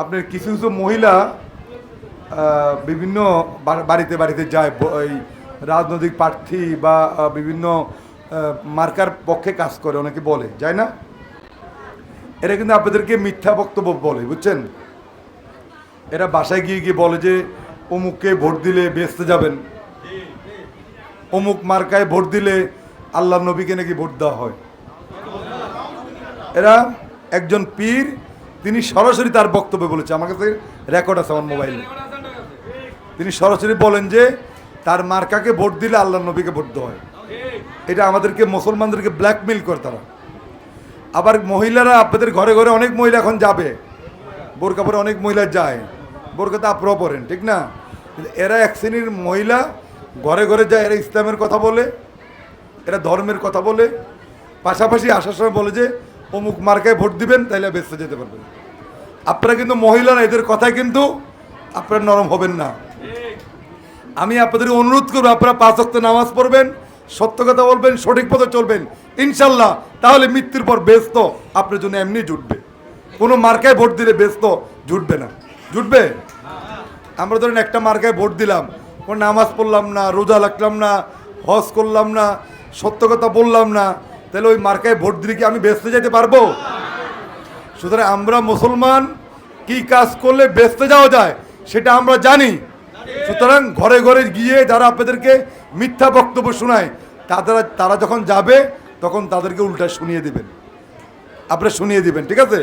আপনার কিছু কিছু মহিলা বিভিন্ন বাড়িতে বাড়িতে যায় এই রাজনৈতিক প্রার্থী বা বিভিন্ন মার্কার পক্ষে কাজ করে, অনেকে বলে, যায় না? এরা কিন্তু আপনাদেরকে মিথ্যা বক্তব্য বলে, বুঝছেন? এরা বাসায় গিয়ে গিয়ে বলে যে, অমুককে ভোট দিলে বেচতে যাবেন। অমুক মার্কায় ভোট দিলে আল্লাহ নবীকে নাকি ভোট দেওয়া হয়। এরা একজন পীর তিনি সরাসরি তার বক্তব্য বলেছে, আমার কাছে রেকর্ড আছে আমার মোবাইলে তিনি সরাসরি বলেন যে, তার মার্কাকে ভোট দিলে আল্লাহ নবীকে ভোট দেওয়া হয়। এটা আমাদেরকে, মুসলমানদেরকে ব্ল্যাকমেল করে তারা। আবার মহিলারা, আপনাদের ঘরে ঘরে অনেক মহিলা এখন যাবে। বোরকা পরে অনেক মহিলা যায়। বোরকা তো আপনারাও পরেন, ঠিক না? এরা এক শ্রেণির মহিলা, ঘরে ঘরে যায়, এরা ইসলামের কথা বলে, এরা ধর্মের কথা বলে। পাশাপাশি আসার সময় বলে যে অমুক মার্কায় ভোট দিবেন তাহলে বেঁচতে যেতে পারবেন। আপনারা কিন্তু মহিলারা, এদের কথায় কিন্তু আপনারা নরম হবেন না। আমি আপনাদের অনুরোধ করব, আপনারা পাঁচ অক্ত নামাজ পড়বেন, সত্য কথা বলবেন, সঠিক পথে চলবেন। ইনশাল্লাহ, তাহলে মৃত্যুর পর ব্যস্ত আপনার জন্য এমনি জুটবে। কোনো মার্কায় ভোট দিলে ব্যস্ত জুটবে না। জুটবে? আমরা ধরেন একটা মার্কায় ভোট দিলাম, কোনো নামাজ পড়লাম না, রোজা লাগলাম না, হজ করলাম না, সত্য কথা বললাম না তাহলে ওই মার্কায় ভোট দিলে কি আমি বেসতে যেতে পারব? সুতরাং আমরা মুসলমান, কি কাজ করলে বেসতে যাওয়া যায় সেটা আমরা জানি। সুতরাং ঘরে ঘরে গিয়ে যারা আপনাদেরকে মিথ্যা বক্তব্য শোনায়, তাদের, তারা যখন যাবে, তখন তাদেরকে উল্টা শুনিয়ে দেবেন। আপনারা শুনিয়ে দেবেন, ঠিক আছে?